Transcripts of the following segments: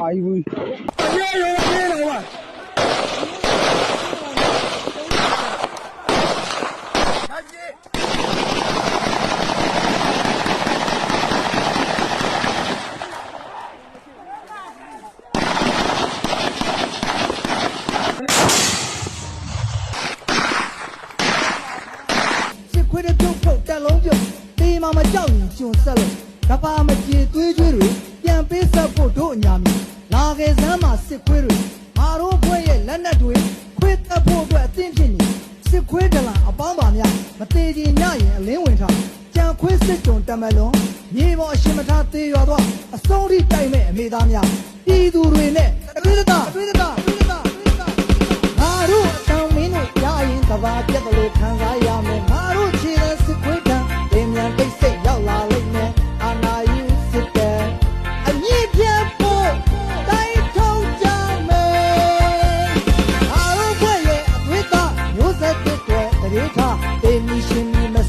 မာကြီးဘူးအေးရောအေးတော့ပါစစ်ခွေးတဲ့ပြုတ်ဖုတ်တက်လုံးပြုတ်တေးမမကြောက်ရင် ကျွန်ဆက်လို့ကပါမပြေသွေးကြွေးတွေပြန်ပေးဆက်ဖို့တို့အညာမီလာခဲ့စမ်းမှာစစ်ခွေးတွေငါတို့ဘွဲ့ရဲ့လက်နက်တွေခွေးတက်ဖို့အတွက်အသင့်ဖြစ်နေစစ်ခွေးဒလန်အပေါင်းပါများမသေးချင်ညရင်အလင်းဝင်ထားကြံခွေးစစ်ကြုံတမလွန်မြေပေါ်အရှင်မထားသေးရွာတော့အစုံးထိတိုက်မဲ့အမေသားများပြည်သူတွေနဲ့အတွေ့အတာအတွေ့အတာအတွေ့အတာအတွေ့အတာငါတို့အတောင်မင်းတို့ရရင်ကဘာပြတ်တယ်လို့ခံစားရ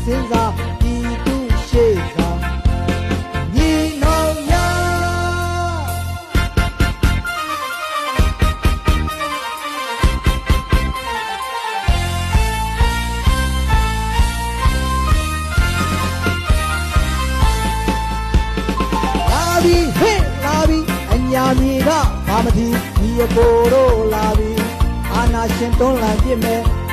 စင်းစားဒီသူရှေ့ဆောင်ညီနောင်များလာပြီဟဲ့လာပြီအညာမြေကဘာမထီဒီအကိုတို့လာပြီအာနာရှင်တွန်းလှန်ပြစ်မယ်အမေ